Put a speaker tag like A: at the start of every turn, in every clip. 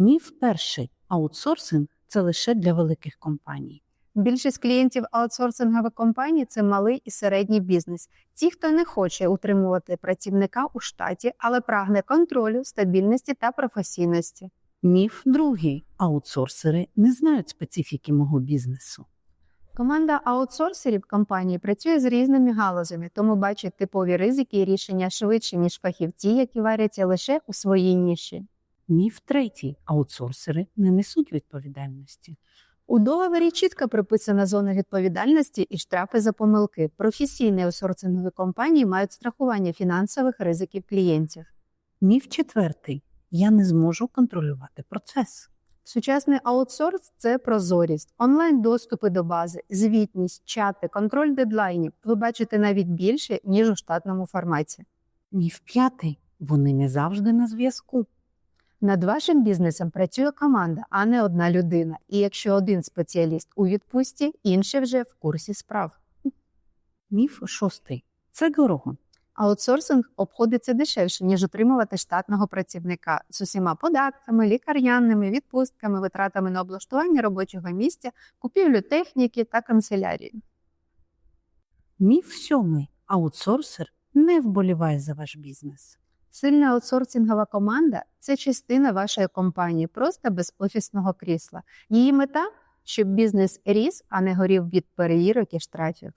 A: Міф перший аутсорсинг це лише для великих компаній.
B: Більшість клієнтів аутсорсингових компаній це малий і середній бізнес. Ті, хто не хоче утримувати працівника у штаті, але прагне контролю, стабільності та професійності.
A: Міф другий аутсорсери не знають специфіки мого бізнесу.
B: Команда аутсорсерів компанії працює з різними галузями, тому бачить типові ризики і рішення швидше, ніж фахівці, які варяться лише у своїй ніші.
A: Міф третій аутсорсери не несуть відповідальності.
B: У договорі чітко прописана зона відповідальності і штрафи за помилки. Професійні аутсорсингові компанії мають страхування фінансових ризиків клієнтів.
A: Міф четвертий я не зможу контролювати процес.
B: Сучасний аутсорс це прозорість, онлайн-доступи до бази, звітність, чати, контроль дедлайнів. Ви бачите навіть більше, ніж у штатному форматі.
A: Міф п'ятий вони не завжди на зв'язку.
B: Над вашим бізнесом працює команда, а не одна людина. І якщо один спеціаліст у відпустці, інший вже в курсі справ.
A: Міф шостий це дорого.
B: Аутсорсинг обходиться дешевше, ніж отримувати штатного працівника з усіма податками, лікарняними, відпустками, витратами на облаштування робочого місця, купівлю техніки та канцелярії.
A: Міф сьомий аутсорсер не вболіває за ваш бізнес.
B: Сильна аутсорсингова команда це частина вашої компанії, просто без офісного крісла. Її мета, щоб бізнес ріс, а не горів від перевірок і штрафів.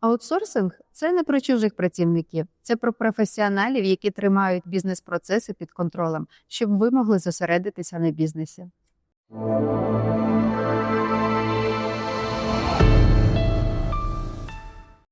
B: Аутсорсинг це не про чужих працівників, це про професіоналів, які тримають бізнес-процеси під контролем, щоб ви могли зосередитися на бізнесі.